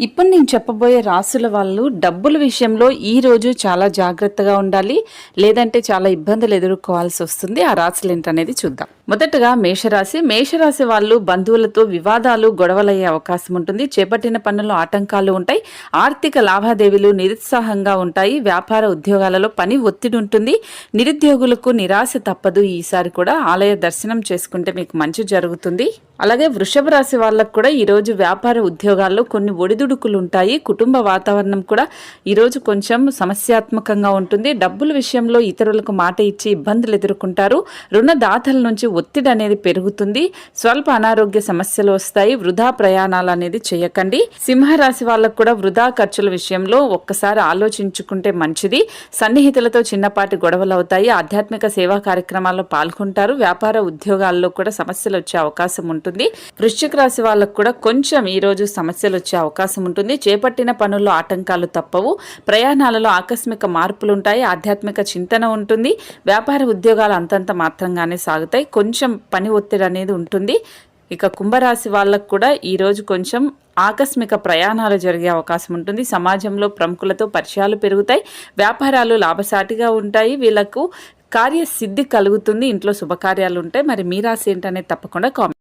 ఇప్పుడు నేను చెప్పబోయే రాసుల వాళ్ళు డబ్బుల విషయంలో ఈ రోజు చాలా జాగ్రత్తగా ఉండాలి లేదంటే చాలా ఇబ్బందులు ఎదుర్కోవాల్సి వస్తుంది. ఆ రాసులు ఏంటనేది చూద్దాం. మొదటగా మేషరాశి. మేషరాశి వాళ్ళు బంధువులతో వివాదాలు గొడవలయ్యే అవకాశం ఉంటుంది. చేపట్టిన పనుల్లో ఆటంకాలు ఉంటాయి. ఆర్థిక లావాదేవీలు నిరుత్సాహంగా ఉంటాయి. వ్యాపార ఉద్యోగాలలో పని ఒత్తిడి ఉంటుంది. నిరుద్యోగులకు నిరాశ తప్పదు. ఈసారి కూడా ఆలయ దర్శనం చేసుకుంటే మీకు మంచి జరుగుతుంది. అలాగే వృషభ రాశి వాళ్ళకు కూడా ఈరోజు వ్యాపార ఉద్యోగాల్లో కొన్ని ఒడిదుడుకులు ఉంటాయి కుటుంబ వాతావరణం కూడా ఈరోజు కొంచెం సమస్యాత్మకంగా ఉంటుంది. డబ్బుల విషయంలో ఇతరులకు మాట ఇచ్చి ఇబ్బందులు ఎదుర్కొంటారు. రుణదాతల నుంచి ఒత్తిడి అనేది పెరుగుతుంది. స్వల్ప అనారోగ్య సమస్యలు వస్తాయి. వృధా ప్రయాణాలు అనేది చేయకండి. సింహరాశి వాళ్ళకు కూడా వృధా ఖర్చుల విషయంలో ఒక్కసారి ఆలోచించుకుంటే మంచిది. సన్నిహితులతో చిన్నపాటి గొడవలు అవుతాయి. ఆధ్యాత్మిక సేవా కార్యక్రమాల్లో పాల్గొంటారు. వ్యాపార ఉద్యోగాల్లో కూడా సమస్యలు వచ్చే అవకాశం ఉంటుంది. వృశ్చిక రాశి వాళ్ళకు కూడా కొంచెం ఈ రోజు సమస్యలు వచ్చే అవకాశం ఉంటుంది. చేపట్టిన పనుల్లో ఆటంకాలు తప్పవు. ప్రయాణాలలో ఆకస్మిక మార్పులు ఉంటాయి ఆధ్యాత్మిక చింతన ఉంటుంది. వ్యాపార ఉద్యోగాలు అంతంత మాత్రంగానే సాగుతాయి. కొంచెం పని ఒత్తిడి అనేది ఉంటుంది. ఇక కుంభరాశి వాళ్ళకు కూడా ఈరోజు కొంచెం ఆకస్మిక ప్రయాణాలు జరిగే అవకాశం ఉంటుంది. సమాజంలో ప్రముఖులతో పరిచయాలు పెరుగుతాయి. వ్యాపారాలు లాభసాటిగా ఉంటాయి. వీళ్ళకు కార్యసిద్ధి కలుగుతుంది. ఇంట్లో శుభకార్యాలు ఉంటాయి. మరి మీ రాశి ఏంటనేది తప్పకుండా కామెంట్